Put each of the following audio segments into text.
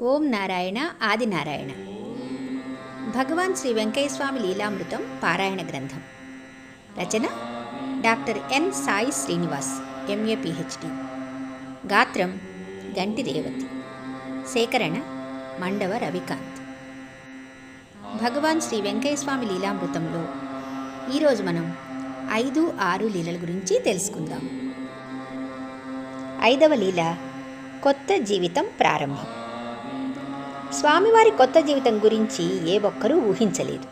ఓం నారాయణ ఆదినారాయణ భగవాన్ శ్రీ వెంకయ్యస్వామి లీలామృతం పారాయణ గ్రంథం. రచన doctor N Sai Srinivas MA PhD. గాత్రం గంటి రేవతి. సేకరణ మండవ రవికాంత్. భగవాన్ శ్రీ వెంకయ్యస్వామి లీలామృతంలో ఈరోజు మనం ఐదు ఆరు లీలల గురించి తెలుసుకుందాం. ఐదవ లీల కొత్త జీవితం ప్రారంభం. స్వామివారి కొత్త జీవితం గురించి ఏ ఒక్కరూ ఊహించలేదు.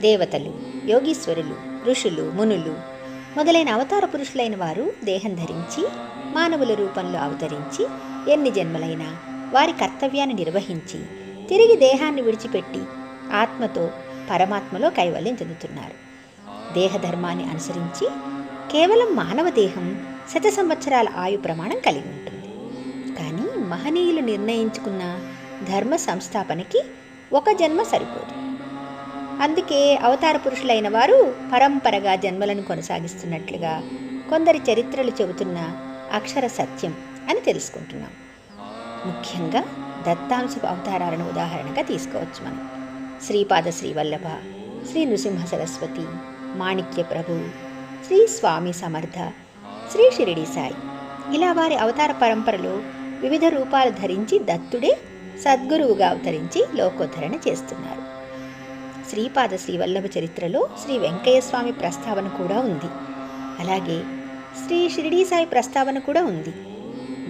దేవతలు యోగీశ్వరులు ఋషులు మునులు మొదలైన అవతార పురుషులైన వారు దేహం ధరించి మానవుల రూపంలో అవతరించి ఎన్ని జన్మలైనా వారి కర్తవ్యాన్ని నిర్వహించి తిరిగి దేహాన్ని విడిచిపెట్టి ఆత్మతో పరమాత్మలో కైవల్యం చెందుతున్నారు. దేహధర్మాన్ని అనుసరించి కేవలం మానవ దేహం శత సంవత్సరాల ఆయు ప్రమాణం కలిగి ఉంటుంది. కానీ మహనీయులు నిర్ణయించుకున్న ధర్మ సంస్థాపనకి ఒక జన్మ సరిపోదు. అందుకే అవతార పురుషులైన వారు పరంపరగా జన్మలను కొనసాగిస్తున్నట్లుగా కొందరి చరిత్రలు చెబుతున్న అక్షర సత్యం అని తెలుసుకుంటున్నాం. ముఖ్యంగా దత్తాంశపు అవతారాలను ఉదాహరణగా తీసుకోవచ్చు మనం. శ్రీపాద శ్రీవల్లభ శ్రీ నృసింహ సరస్వతి మాణిక్య ప్రభు శ్రీ స్వామి సమర్థ శ్రీ షిరిడి సాయి. ఇలా వారి అవతార పరంపరలో వివిధ రూపాలు ధరించి దత్తుడే సద్గురువుగా అవతరించి లోకోద్ధరణ చేస్తున్నారు. శ్రీపాద శ్రీవల్లభ చరిత్రలో శ్రీ వెంకయ్య స్వామి ప్రస్తావన కూడా ఉంది. అలాగే శ్రీ షిరిడీ సాయి ప్రస్తావన కూడా ఉంది.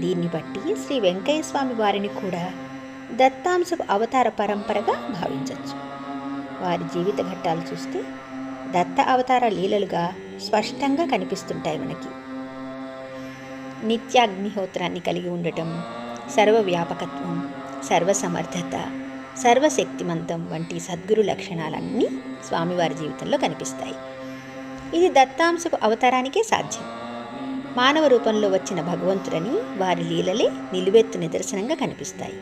దీన్ని బట్టి శ్రీ వెంకయ్య స్వామి వారిని కూడా దత్తాంశపు అవతార పరంపరగా భావించవచ్చు వారి జీవిత ఘట్టాలు చూస్తే దత్త అవతార లీలలుగా స్పష్టంగా కనిపిస్తుంటాయి మనకి. నిత్యాగ్నిహోత్రాన్ని కలిగి ఉండటం సర్వవ్యాపకత్వం సర్వసమర్థత సర్వశక్తిమంతం వంటి సద్గురు లక్షణాలన్నీ స్వామివారి జీవితంలో కనిపిస్తాయి. ఇది దత్తాంశపు అవతారానికే సాధ్యం. మానవ రూపంలో వచ్చిన భగవంతుడని వారి లీలలే నిలువెత్తు నిదర్శనంగా కనిపిస్తాయి.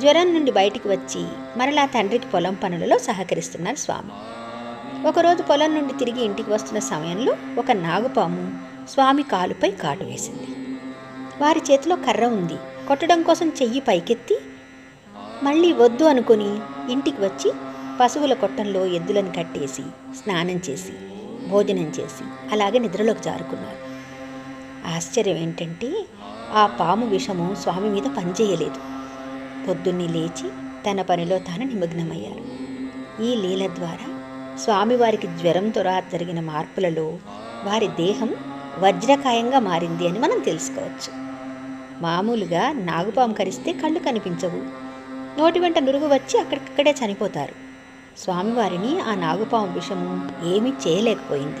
జ్వరం నుండి బయటికి వచ్చి మరలా తండ్రికి పొలం పనులలో సహకరిస్తున్నారు స్వామి. ఒకరోజు పొలం నుండి తిరిగి ఇంటికి వస్తున్న సమయంలో ఒక నాగుపాము స్వామి కాలుపై కాటు వేసింది. వారి చేతిలో కర్ర ఉంది. కొట్టడం కోసం చెయ్యి పైకెత్తి మళ్ళీ వద్దు అనుకుని ఇంటికి వచ్చి పశువుల కొట్టంలో ఎద్దులను కట్టేసి స్నానం చేసి భోజనం చేసి అలాగే నిద్రలోకి జారుకున్నారు. ఆశ్చర్యం ఏంటంటే ఆ పాము విషము స్వామి మీద పనిచేయలేదు. పొద్దున్నే లేచి తన పనిలో తాను నిమగ్నమయ్యారు. ఈ లీల ద్వారా స్వామివారికి జ్వరం త్వర జరిగిన మార్పులలో వారి దేహం వజ్రకాయంగా మారింది అని మనం తెలుసుకోవచ్చు. మామూలుగా నాగుపాము కరిస్తే కళ్ళు కనిపించవు. నోటి వెంట నురుగు వచ్చి అక్కడికక్కడే చనిపోతారు. స్వామివారిని ఆ నాగుపాము విషము ఏమీ చేయలేకపోయింది.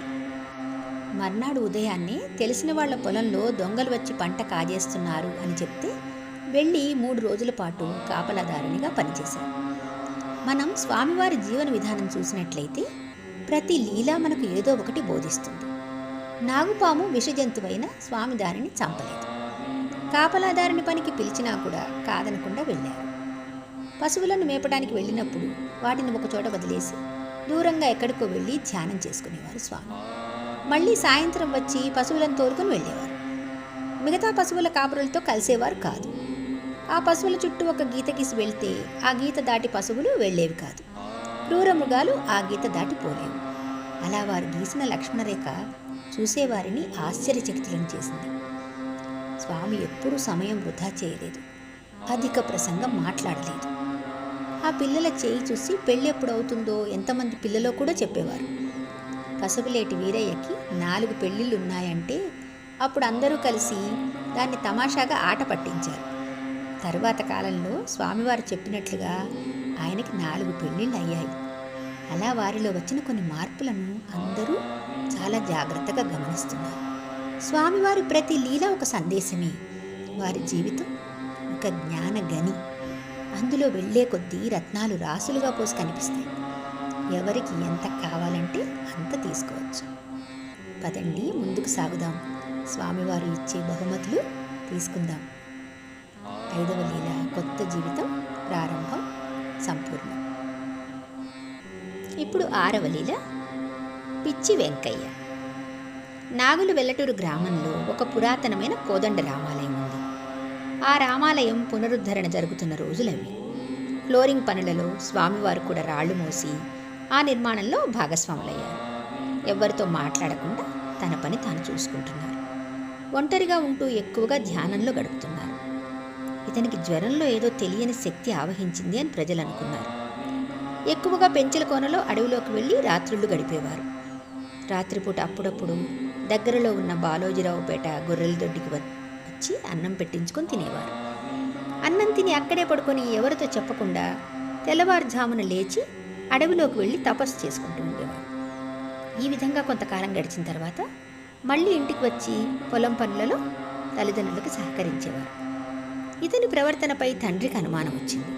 మర్నాడు ఉదయాన్నే తెలిసిన వాళ్ళ పొలంలో దొంగలు వచ్చి పంట కాజేస్తున్నారు అని చెప్తే వెళ్ళి మూడు రోజుల పాటు కాపలాదారునిగా పనిచేశారు. మనం స్వామివారి జీవన విధానం చూసినట్లయితే ప్రతి లీల మనకు ఏదో ఒకటి బోధిస్తుంది. నాగుపాము విషజంతువైన స్వామి దారిని చంపలేదు. కాపలాదారుని పనికి పిలిచినా కూడా కాదనకుండా వెళ్ళారు. పశువులను మేపడానికి వెళ్ళినప్పుడు వాటిని ఒకచోట వదిలేసి దూరంగా ఎక్కడికో వెళ్ళి ధ్యానం చేసుకునేవారు స్వామి. మళ్ళీ సాయంత్రం వచ్చి పశువులను తోలుకొని వెళ్ళేవారు. మిగతా పశువుల కాపురులతో కలిసేవారు కాదు. ఆ పశువుల చుట్టూ ఒక గీత గీసి వెళ్తే ఆ గీత దాటి పశువులు వెళ్ళేవి కాదు. క్రూర మృగాలు ఆ గీత దాటి పోలేవు. అలా వారు గీసిన లక్ష్మణరేఖ చూసేవారిని ఆశ్చర్యచకితులను చేసింది. స్వామి ఎప్పుడూ సమయం వృధా చేయలేదు. అధిక ప్రసంగం మాట్లాడలేదు. ఆ పిల్లల చేయి చూసి పెళ్ళి ఎప్పుడు అవుతుందో ఎంతమంది పిల్లలో కూడా చెప్పేవారు. పసుపులేటి వీరయ్యకి నాలుగు పెళ్ళిళ్ళు ఉన్నాయంటే అప్పుడు అందరూ కలిసి దాన్ని తమాషాగా ఆట పట్టించారు. తరువాత కాలంలో స్వామివారు చెప్పినట్లుగా ఆయనకి నాలుగు పెళ్ళిళ్ళు అయ్యాయి అలా వారిలో వచ్చిన కొన్ని మార్పులను అందరూ చాలా జాగ్రత్తగా గమనిస్తున్నారు. స్వామివారి ప్రతి లీల ఒక సందేశమే. వారి జీవితం ఒక జ్ఞాన గని. అందులో వెళ్ళే కొద్దీ రత్నాలు రాసులుగా పోసి కనిపిస్తాయి. ఎవరికి ఎంత కావాలంటే అంత తీసుకోవచ్చు. పదండి ముందుకు సాగుదాం. స్వామివారు ఇచ్చే బహుమతులు తీసుకుందాం. ఐదవ లీల కొత్త జీవితం ప్రారంభం సంపూర్ణం. ఇప్పుడు ఆరవ లీల పిచ్చి వెంకయ్య. నాగులు వెల్లటూరు గ్రామంలో ఒక పురాతనమైన కోదండ రామాలయం ఉంది. ఆ రామాలయం పునరుద్ధరణ జరుగుతున్న రోజులవి. ఫ్లోరింగ్ పనులలో స్వామివారు కూడా రాళ్ళు మోసి ఆ నిర్మాణంలో భాగస్వాములయ్యారు. ఎవ్వరితో మాట్లాడకుండా తన పని తాను చూసుకుంటున్నారు. ఒంటరిగా ఉంటూ ఎక్కువగా ధ్యానంలో గడుపుతున్నారు. ఇతనికి జ్వరంలో ఏదో తెలియని శక్తి ఆవహించింది అని ప్రజలు అనుకున్నారు. ఎక్కువగా పెంచల కోనలో అడవిలోకి వెళ్ళి రాత్రుళ్ళు గడిపేవారు. రాత్రిపూట అప్పుడప్పుడు దగ్గరలో ఉన్న బాలోజీరావుపేట గొర్రెల దొడ్డికి వచ్చి అన్నం పెట్టించుకొని తినేవారు. అన్నం తిని అక్కడే పడుకొని ఎవరితో చెప్పకుండా తెల్లవారుజామున లేచి అడవిలోకి వెళ్ళి తపస్సు చేసుకుంటూ ఉండేవారు. ఈ విధంగా కొంతకాలం గడిచిన తర్వాత మళ్ళీ ఇంటికి వచ్చి పొలం పనులలో తల్లిదండ్రులకు సహకరించేవారు. ఇతని ప్రవర్తనపై తండ్రికి అనుమానం వచ్చింది.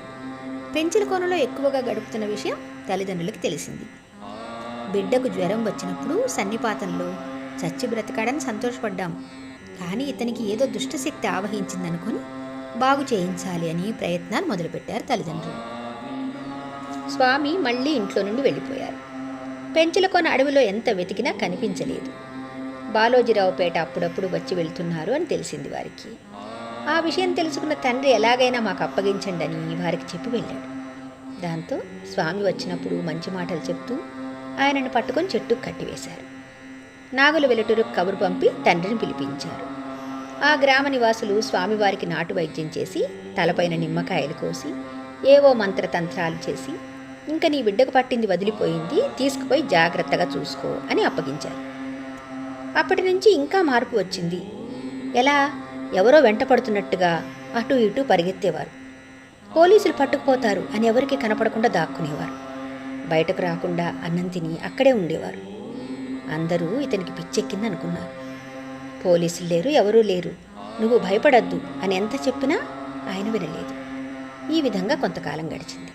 పెంచిన కోనలో ఎక్కువగా గడుపుతున్న విషయం తల్లిదండ్రులకు తెలిసింది. బిడ్డకు జ్వరం వచ్చినప్పుడు సన్నిపాతంలో చచ్చి బ్రతకాడని సంతోషపడ్డాం. కానీ ఇతనికి ఏదో దుష్టశక్తి ఆవహించిందనుకుని బాగు చేయించాలి అని ప్రయత్నాలు మొదలుపెట్టారు తల్లిదండ్రులు. స్వామి మళ్ళీ ఇంట్లో నుండి వెళ్ళిపోయారు. పెంచులకొన అడవిలో ఎంత వెతికినా కనిపించలేదు. బాలోజీరావుపేట అప్పుడప్పుడు వచ్చి వెళ్తున్నారు అని తెలిసింది వారికి. ఆ విషయం తెలుసుకున్న తండ్రి ఎలాగైనా మాకు అప్పగించండి అని వారికి చెప్పి వెళ్ళాడు. దాంతో స్వామి వచ్చినప్పుడు మంచి మాటలు చెప్తూ ఆయనను పట్టుకొని చెట్టుకు కట్టివేశారు. నాగుల వెలుటూరు కబురు పంపి తండ్రిని పిలిపించారు. ఆ గ్రామ నివాసులు స్వామివారికి నాటు వైద్యం చేసి తలపైన నిమ్మకాయలు కోసి ఏవో మంత్రతంత్రాలు చేసి ఇంకా నీ బిడ్డకు పట్టింది వదిలిపోయింది తీసుకుపోయి జాగ్రత్తగా చూసుకో అని అప్పగించారు. అప్పటి నుంచి ఇంకా మార్పు వచ్చింది. ఎలా? ఎవరో వెంట పడుతున్నట్టుగా అటు ఇటు పరిగెత్తేవారు. పోలీసులు పట్టుకుపోతారు అని ఎవరికి కనపడకుండా దాక్కునేవారు. బయటకు రాకుండా అన్నం తిని అక్కడే ఉండేవారు. అందరూ ఇతనికి పిచ్చెక్కింది అనుకున్నారు పోలీసులు లేరు ఎవరూ లేరు. నువ్వు భయపడద్దు అని ఎంత చెప్పినా ఆయన వినలేదు. ఈ విధంగా కొంతకాలం గడిచింది.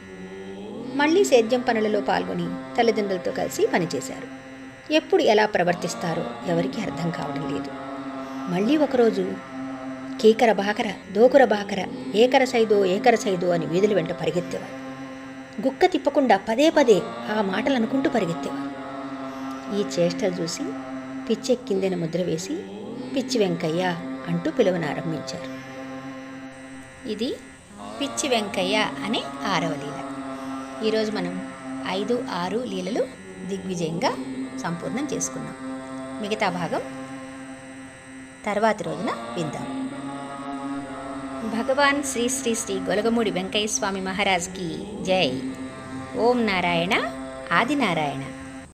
మళ్ళీ సేద్యం పనులలో పాల్గొని తల్లిదండ్రులతో కలిసి పనిచేశారు. ఎప్పుడు ఎలా ప్రవర్తిస్తారో ఎవరికీ అర్థం కావడం లేదు. మళ్ళీ ఒకరోజు కీకర బాకర దోకుర బాకర ఏకర సైదో ఏకర సైదో అని వీధుల వెంట పరిగెత్తేవారు. గుక్క తిప్పకుండా పదే పదే ఆ మాటలు అనుకుంటూ పరిగెత్తేవారు. ఈ చేష్టలు చూసి పిచ్చెక్కిందని ముద్ర వేసి పిచ్చి వెంకయ్య అంటూ పిలువనారంభించారు ఇది పిచ్చి వెంకయ్య అనే ఆరవ లీల. ఈరోజు మనం ఐదు ఆరు లీలలు దిగ్విజయంగా సంపూర్ణం చేసుకున్నాం. మిగతా భాగం తర్వాతి రోజున విందాం. భగవాన్ శ్రీ శ్రీ శ్రీ గొలగమూడి వెంకయ్య స్వామి మహారాజ్కి జై. ఓం నారాయణ ఆదినారాయణ.